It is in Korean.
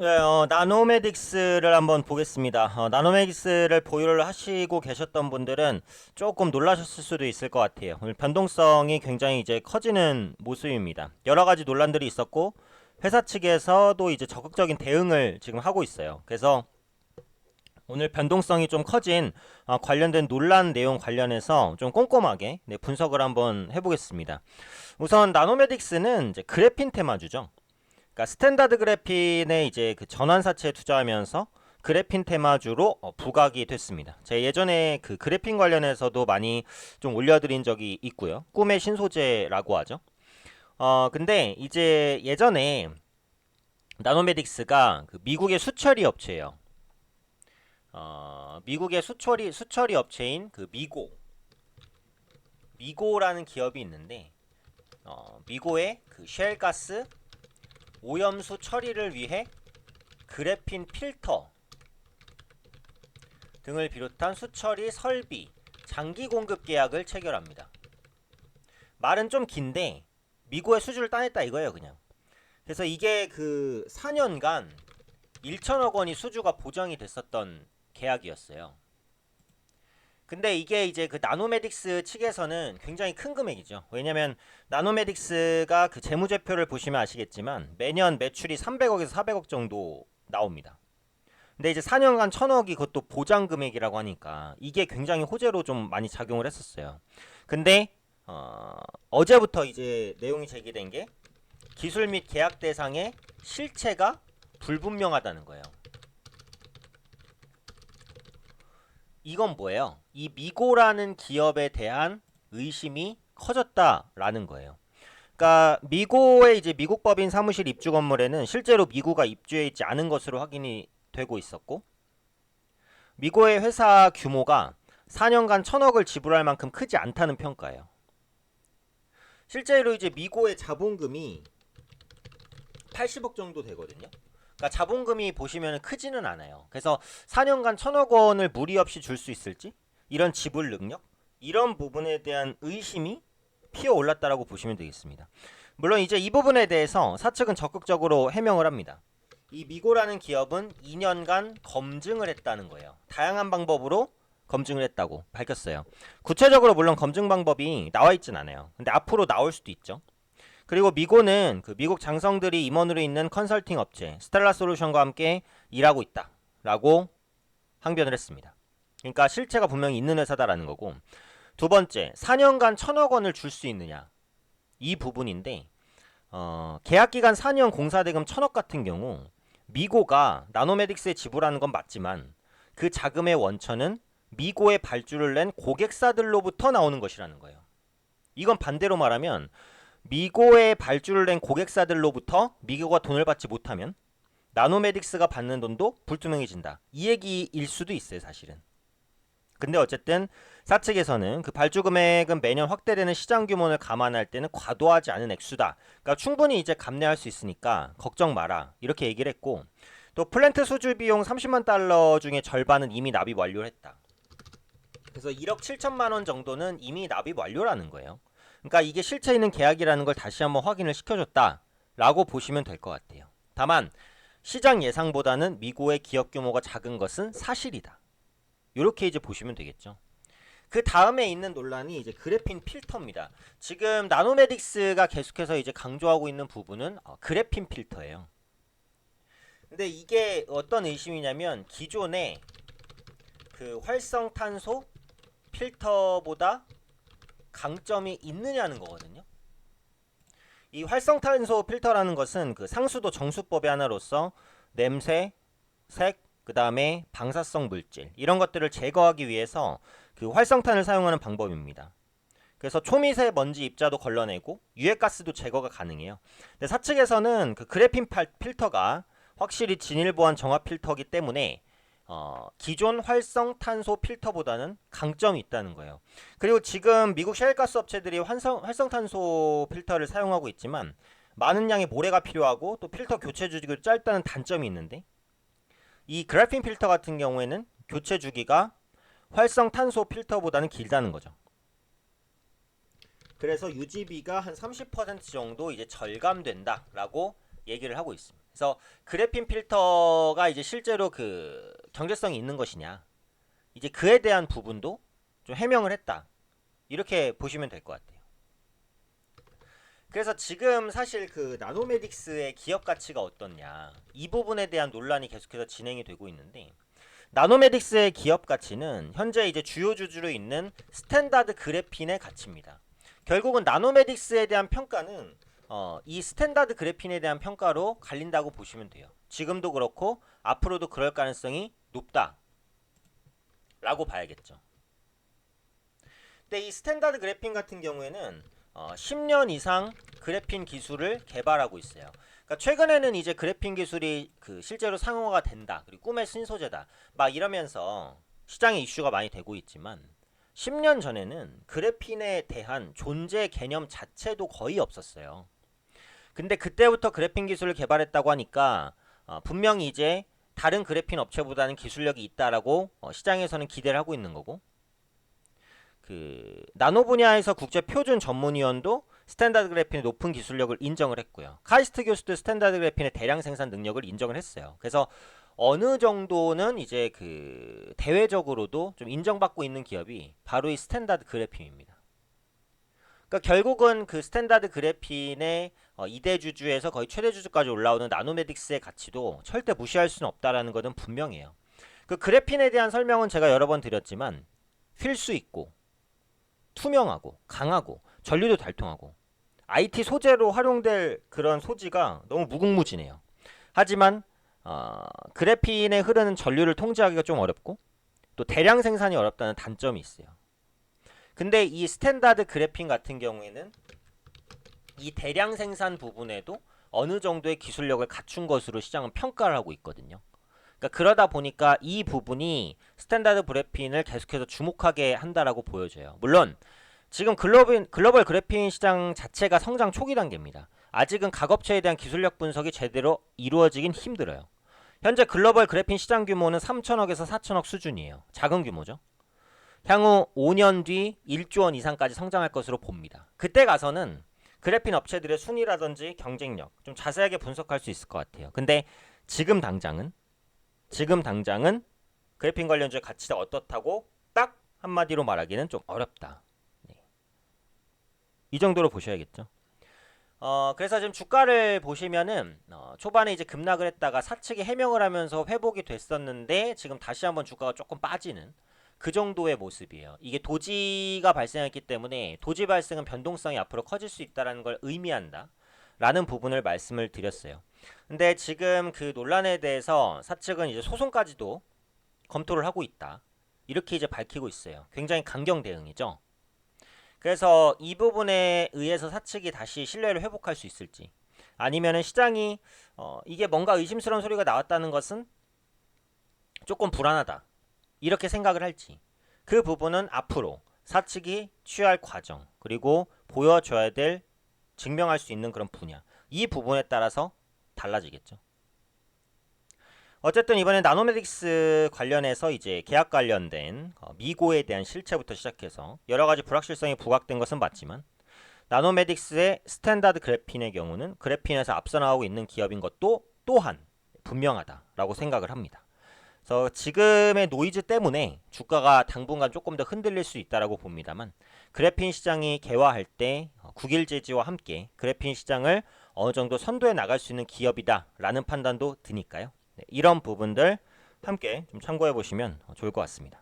네, 어, 나노메딕스를 한번 보겠습니다. 어, 나노메딕스를 보유를 하시고 계셨던 분들은 조금 놀라셨을 수도 있을 것 같아요. 오늘 변동성이 굉장히 이제 커지는 모습입니다. 여러 가지 논란들이 있었고 회사 측에서도 이제 적극적인 대응을 지금 하고 있어요. 그래서 오늘 변동성이 좀 커진 어, 관련된 논란 내용 관련해서 좀 꼼꼼하게 네, 분석을 한번 해보겠습니다. 우선 나노메딕스는 이제 그래핀 테마주죠. 그러니까 스탠다드 그래핀의 이제 그 전환사채에 투자하면서 그래핀 테마주로 어, 부각이 됐습니다. 제가 예전에 그 그래핀 관련해서도 많이 좀 올려드린 적이 있고요. 꿈의 신소재라고 하죠. 어 근데 이제 예전에 나노메딕스가 그 미국의 수처리 업체예요. 어 미국의 수처리 수처리 업체인 그 미고 미고라는 기업이 있는데 어 미고의 그 쉘가스 오염수 처리를 위해 그래핀 필터 등을 비롯한 수처리 설비, 장기 공급 계약을 체결합니다. 말은 좀 긴데 미국의 수주를 따냈다 이거예요, 그냥. 그래서 이게 그 4년간 1천억 원이 수주가 보장이 됐었던 계약이었어요. 근데 이게 이제 그 나노메딕스 측에서는 굉장히 큰 금액이죠. 왜냐면 나노메딕스가 그 재무제표를 보시면 아시겠지만 매년 매출이 300억에서 400억 정도 나옵니다. 근데 이제 4년간 1000억이 그것도 보장 금액이라고 하니까 이게 굉장히 호재로 좀 많이 작용을 했었어요. 근데 어, 어제부터 이제 내용이 제기된 게 기술 및 계약 대상의 실체가 불분명하다는 거예요. 이건 뭐예요? 이 미고라는 기업에 대한 의심이 커졌다라는 거예요. 그러니까 미고의 이제 미국 법인 사무실 입주 건물에는 실제로 미고가 입주해 있지 않은 것으로 확인이 되고 있었고 미고의 회사 규모가 4년간 천억을 지불할 만큼 크지 않다는 평가예요. 실제로 이제 미고의 자본금이 80억 정도 되거든요. 그러니까 자본금이 보시면 크지는 않아요. 그래서 4년간 천억 원을 무리 없이 줄 수 있을지 이런 지불 능력 이런 부분에 대한 의심이 피어 올랐다라고 보시면 되겠습니다. 물론 이제 이 부분에 대해서 사측은 적극적으로 해명을 합니다. 이 미고라는 기업은 2년간 검증을 했다는 거예요. 다양한 방법으로 검증을 했다고 밝혔어요. 구체적으로 물론 검증 방법이 나와 있진 않아요. 근데 앞으로 나올 수도 있죠. 그리고 미고는 그 미국 장성들이 임원으로 있는 컨설팅 업체 스텔라 솔루션과 함께 일하고 있다라고 항변을 했습니다. 그러니까 실체가 분명히 있는 회사다라는 거고 두 번째 4년간 천억 원을 줄 수 있느냐 이 부분인데 어, 계약 기간 4년 공사 대금 천억 같은 경우 미고가 나노메딕스에 지불하는 건 맞지만 그 자금의 원천은 미고에 발주를 낸 고객사들로부터 나오는 것이라는 거예요. 이건 반대로 말하면 미고에 발주를 낸 고객사들로부터 미고가 돈을 받지 못하면 나노메딕스가 받는 돈도 불투명해진다. 이 얘기일 수도 있어요, 사실은. 근데 어쨌든 사측에서는 그 발주 금액은 매년 확대되는 시장 규모를 감안할 때는 과도하지 않은 액수다. 그러니까 충분히 이제 감내할 수 있으니까 걱정 마라. 이렇게 얘기를 했고 또 플랜트 수주 비용 30만 달러 중에 절반은 이미 납입 완료를 했다. 그래서 1억 7천만 원 정도는 이미 납입 완료라는 거예요. 그러니까 이게 실체 있는 계약이라는 걸 다시 한번 확인을 시켜줬다라고 보시면 될 것 같아요. 다만 시장 예상보다는 미고의 기업 규모가 작은 것은 사실이다. 이렇게 이제 보시면 되겠죠. 그 다음에 있는 논란이 이제 그래핀 필터입니다. 지금 나노메딕스가 계속해서 이제 강조하고 있는 부분은 어, 그래핀 필터예요. 근데 이게 어떤 의심이냐면 기존에 그 활성탄소 필터보다 강점이 있느냐는 거거든요. 이 활성탄소 필터라는 것은 그 상수도 정수법의 하나로서 냄새, 색, 그 다음에 방사성 물질 이런 것들을 제거하기 위해서 그 활성탄을 사용하는 방법입니다. 그래서 초미세 먼지 입자도 걸러내고 유해가스도 제거가 가능해요. 근데 사측에서는 그 그래핀 필터가 확실히 진일보한 정화 필터기 때문에 어, 기존 활성탄소 필터보다는 강점이 있다는 거예요. 그리고 지금 미국 셰일가스 업체들이 활성, 활성탄소 필터를 사용하고 있지만 많은 양의 모래가 필요하고 또 필터 교체 주기가 짧다는 단점이 있는데 이 그래핀 필터 같은 경우에는 교체 주기가 활성 탄소 필터보다는 길다는 거죠. 그래서 유지비가 한 30% 정도 이제 절감된다라고 얘기를 하고 있습니다. 그래서 그래핀 필터가 이제 실제로 그 경제성이 있는 것이냐 이제 그에 대한 부분도 좀 해명을 했다 이렇게 보시면 될 것 같아요. 그래서 지금 사실 그 나노메딕스의 기업 가치가 어떻냐 이 부분에 대한 논란이 계속해서 진행이 되고 있는데 나노메딕스의 기업 가치는 현재 이제 주요 주주로 있는 스탠다드 그래핀의 가치입니다. 결국은 나노메딕스에 대한 평가는 어, 이 스탠다드 그래핀에 대한 평가로 갈린다고 보시면 돼요. 지금도 그렇고 앞으로도 그럴 가능성이 높다. 라고 봐야겠죠. 근데 이 스탠다드 그래핀 같은 경우에는 어, 10년 이상 그래핀 기술을 개발하고 있어요. 그러니까 최근에는 이제 그래핀 기술이 그 실제로 상용화가 된다. 그리고 꿈의 신소재다. 막 이러면서 시장에 이슈가 많이 되고 있지만 10년 전에는 그래핀에 대한 존재 개념 자체도 거의 없었어요. 근데 그때부터 그래핀 기술을 개발했다고 하니까 어, 분명히 이제 다른 그래핀 업체보다는 기술력이 있다라고 어, 시장에서는 기대를 하고 있는 거고 그 나노 분야에서 국제 표준 전문위원도 스탠다드 그래핀의 높은 기술력을 인정을 했고요. 카이스트 교수도 스탠다드 그래핀의 대량 생산 능력을 인정을 했어요. 그래서 어느 정도는 이제 그 대외적으로도 좀 인정받고 있는 기업이 바로 이 스탠다드 그래핀입니다. 그러니까 결국은 그 스탠다드 그래핀의 어, 2대 주주에서 거의 최대 주주까지 올라오는 나노메딕스의 가치도 절대 무시할 수는 없다라는 것은 분명해요. 그 그래핀에 대한 설명은 제가 여러 번 드렸지만 필 수 있고 투명하고 강하고 전류도 달통하고 IT 소재로 활용될 그런 소지가 너무 무궁무진해요. 하지만 어, 그래핀에 흐르는 전류를 통제하기가 좀 어렵고 또 대량 생산이 어렵다는 단점이 있어요. 근데 이 스탠다드 그래핀 같은 경우에는 이 대량 생산 부분에도 어느 정도의 기술력을 갖춘 것으로 시장은 평가를 하고 있거든요. 그러니까 그러다 보니까 이 부분이 스탠다드 그래핀을 계속해서 주목하게 한다라고 보여져요. 물론 지금 글로벌, 글로벌 그래핀 시장 자체가 성장 초기 단계입니다. 아직은 각 업체에 대한 기술력 분석이 제대로 이루어지긴 힘들어요. 현재 글로벌 그래핀 시장 규모는 3천억에서 4천억 수준이에요. 작은 규모죠. 향후 5년 뒤 1조 원 이상까지 성장할 것으로 봅니다. 그때 가서는 그래핀 업체들의 순위라든지 경쟁력 좀 자세하게 분석할 수 있을 것 같아요. 근데 지금 당장은 지금 당장은 그래핀 관련주의 가치가 어떻다고 딱 한마디로 말하기는 좀 어렵다. 네. 이 정도로 보셔야겠죠. 어, 그래서 지금 주가를 보시면은 어, 초반에 이제 급락을 했다가 사측이 해명을 하면서 회복이 됐었는데 지금 다시 한번 주가가 조금 빠지는 그 정도의 모습이에요. 이게 도지가 발생했기 때문에 도지 발생은 변동성이 앞으로 커질 수 있다라는 걸 의미한다. 라는 부분을 말씀을 드렸어요. 근데 지금 그 논란에 대해서 사측은 이제 소송까지도 검토를 하고 있다. 이렇게 이제 밝히고 있어요. 굉장히 강경 대응이죠. 그래서 이 부분에 의해서 사측이 다시 신뢰를 회복할 수 있을지 아니면은 시장이 어, 이게 뭔가 의심스러운 소리가 나왔다는 것은 조금 불안하다. 이렇게 생각을 할지 그 부분은 앞으로 사측이 취할 과정 그리고 보여줘야 될 증명할 수 있는 그런 분야 이 부분에 따라서 달라지겠죠. 어쨌든 이번에 나노메딕스 관련해서 이제 계약 관련된 어, 미고에 대한 실체부터 시작해서 여러 가지 불확실성이 부각된 것은 맞지만 나노메딕스의 스탠다드 그래핀의 경우는 그래핀에서 앞서 나오고 있는 기업인 것도 또한 분명하다라고 생각을 합니다. 그래서 지금의 노이즈 때문에 주가가 당분간 조금 더 흔들릴 수 있다라고 봅니다만 그래핀 시장이 개화할 때 어, 국일 제지와 함께 그래핀 시장을 어느 정도 선도해 나갈 수 있는 기업이다라는 판단도 드니까요. 네, 이런 부분들 함께 좀 참고해 보시면 좋을 것 같습니다.